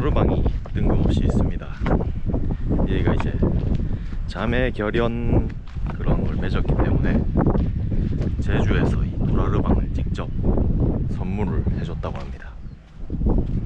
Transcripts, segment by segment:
도라르방이 뜬금없이 있습니다. 여기가 이제 자매 결연 그런 걸 맺었기 때문에 제주에서 이 도라르방을 직접 선물을 해줬다고 합니다. Thank you.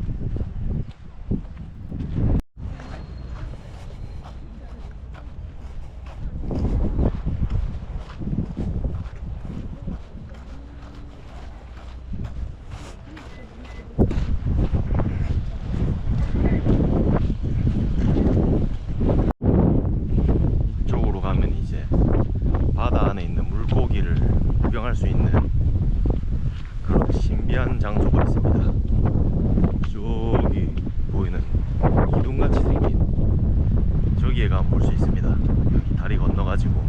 다리 건너가지고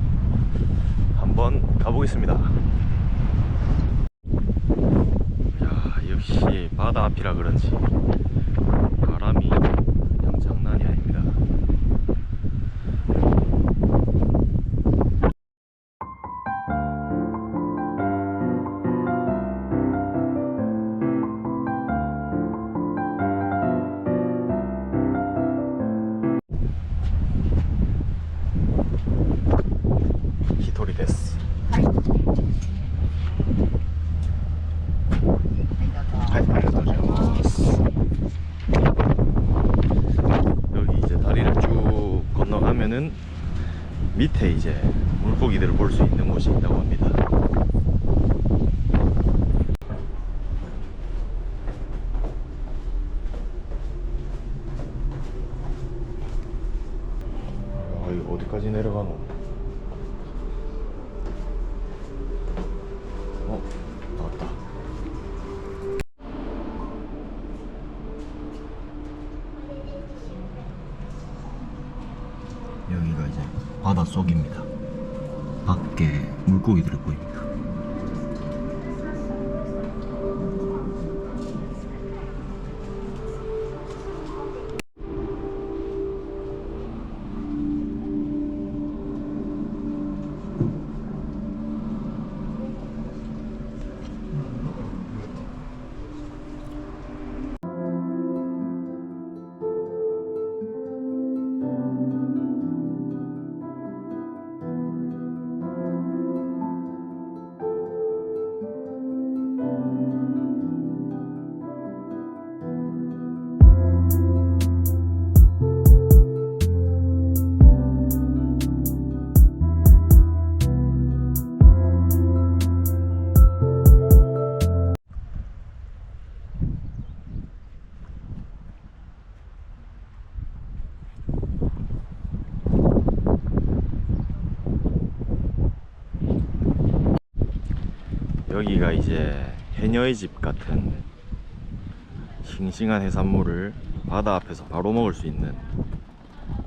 한번 가보겠습니다. 야 역시 바다 앞이라 그런지 바람이 밑에 이제 물고기들을 볼 수 있는 곳이 있다고 합니다. 아, 어디까지 내려가노? 어, 나왔다. 여기가 이제 바닷속입니다. 밖에 물고기들이 보입니다. 여기가 이제 해녀의 집 같은 싱싱한 해산물을 바다 앞에서 바로 먹을 수 있는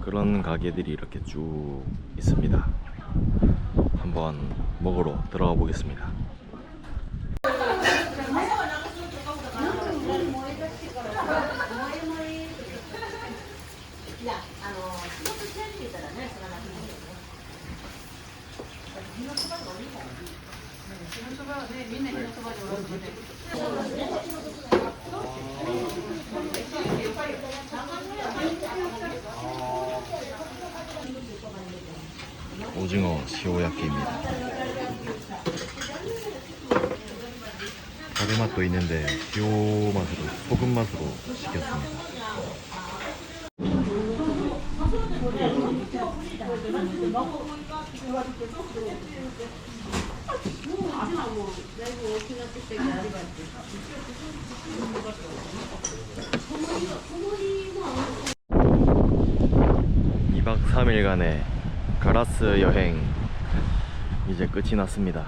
그런 가게들이 이렇게 쭉 있습니다. 한번 먹으러 들어가 보겠습니다. 오징어 시오야끼입니다. 다른 맛도 있는데 시오 맛으로 소금 맛으로 시켰습니다. 이박 3일간의 가라스 여행 이제 끝이 났습니다.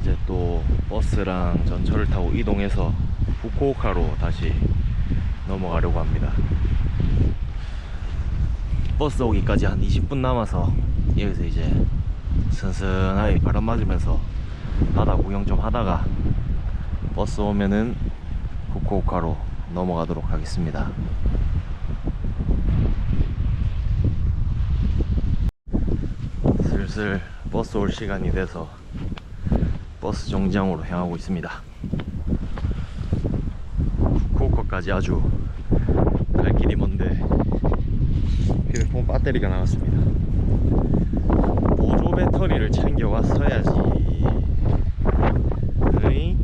이제 또 버스랑 전철을 타고 이동해서 후쿠오카로 다시 넘어가려고 합니다. 버스 오기까지 한 20분 남아서 여기서 이제 선선하게 바람 맞으면서 바다 구경 좀 하다가 버스 오면은 후쿠오카로 넘어가도록 하겠습니다. 슬슬 버스 올 시간이 돼서 버스 정장으로 향하고 있습니다. 후쿠오카까지 아주 갈 길이 먼데 휴대폰 배터리가 나갔습니다. 보조 배터리를 챙겨왔어야지. 으잉?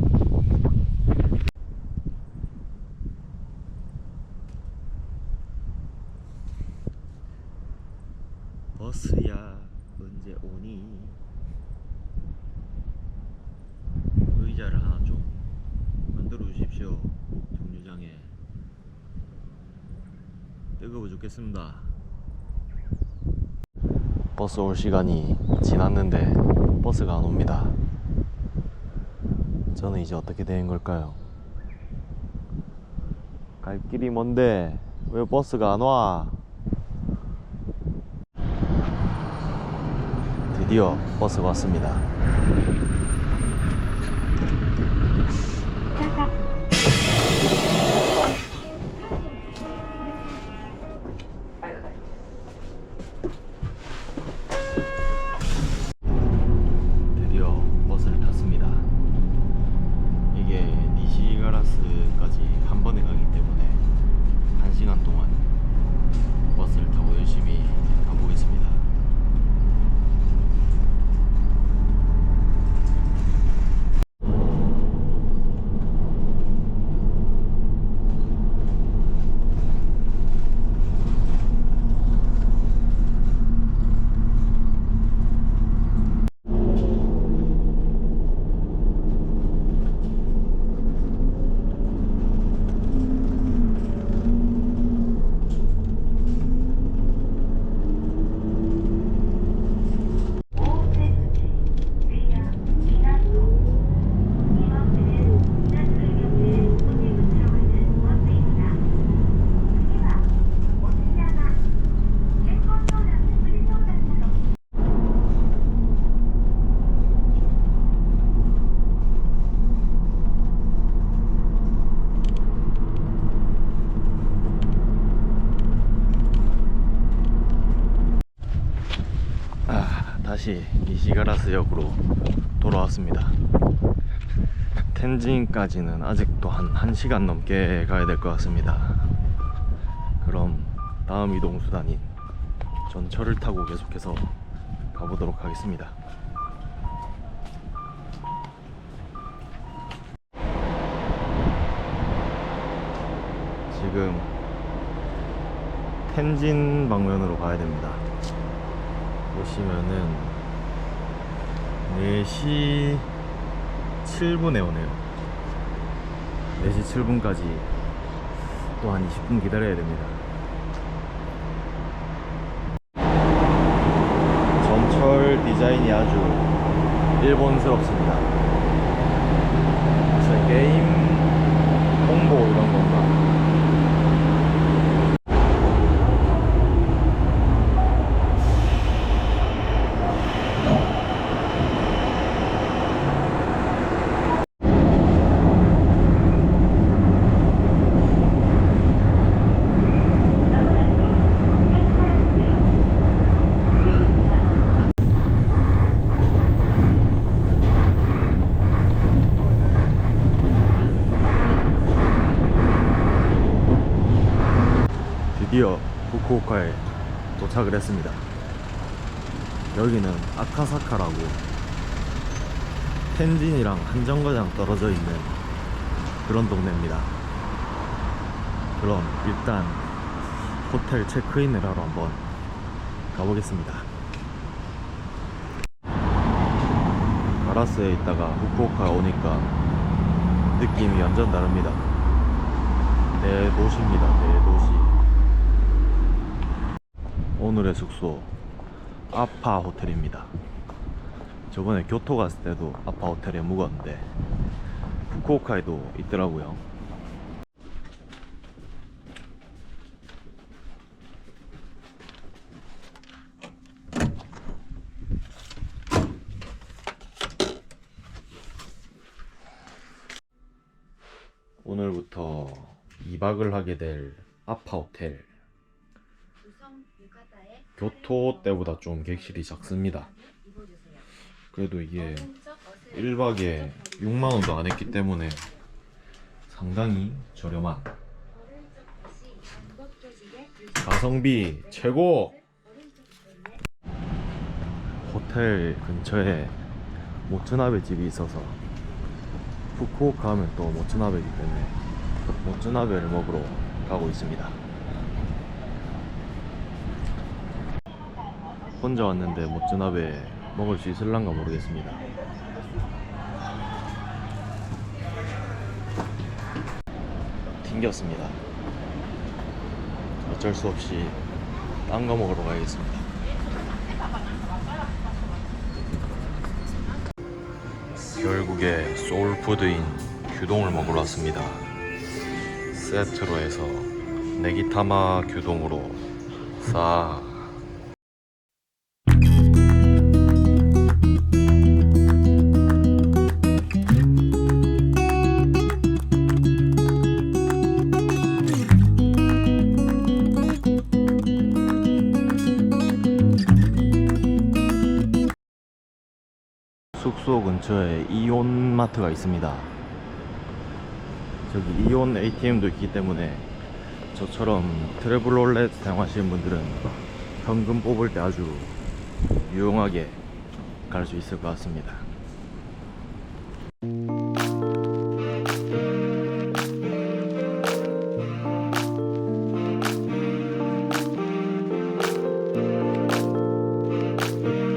버스야 언제 오니? 의자를 하나 좀 만들어 주십시오. 정류장에 뜨거워 죽겠습니다. 버스 올 시간이 지났는데 버스가 안 옵니다. 저는 이제 어떻게 된 걸까요? 갈 길이 먼데 왜 버스가 안 와? 드디어 버스가 왔습니다. 드디어 버스를 탔습니다. 이게 니시가라스까지 한 번에 가기 때문에 한 시간 동안 버스를 타고 열심히 가보겠습니다. 아, 다시 니시가 라스 역으로 돌아왔습니다. 텐진까지는 아직도 한 1시간 넘게 가야 될 것 같습니다. 그럼 다음 이동 수단인 전철을 타고 계속해서 가보도록 하겠습니다. 지금 텐진 방면으로 가야 됩니다. 보시면은 4시 7분에 오네요. 4시 7분까지 또 한 20분 기다려야 됩니다. 전철 디자인이 아주 일본스럽습니다. 게임 홍보 이런 건가 드디어 후쿠오카에 도착을 했습니다. 여기는 아카사카라고 텐진이랑 한 정거장 떨어져 있는 그런 동네입니다. 그럼 일단 호텔 체크인을 하러 한번 가보겠습니다. 가라스에 있다가 후쿠오카 오니까 느낌이 완전 다릅니다. 대도시입니다, 대도시. 오늘의 숙소 아파 호텔입니다. 저번에 교토 갔을 때도 아파 호텔에 묵었는데 후쿠오카에도 있더라고요. 오늘부터 2박을 하게 될 아파 호텔 교토 때보다 좀 객실이 작습니다. 그래도 이게 1박에 6만원도 안 했기 때문에 상당히 저렴한 가성비 최고! 호텔 근처에 모츠나베 집이 있어서 후쿠오카 하면 또 모츠나베이기 때문에 모츠나베를 먹으러 가고 있습니다. 혼자 왔는데 모츠나베 먹을 수 있을란가 모르겠습니다. 튕겼습니다. 어쩔 수 없이 딴 거 먹으러 가야겠습니다. 결국에 소울푸드인 규동을 먹으러 왔습니다. 세트로 해서 네기타마 규동으로 싹 숙소 근처에 이온 마트가 있습니다. 저기 이온 ATM도 있기 때문에 저처럼 트래블 롤렛 사용하시는 분들은 현금 뽑을 때 아주 유용하게 갈 수 있을 것 같습니다.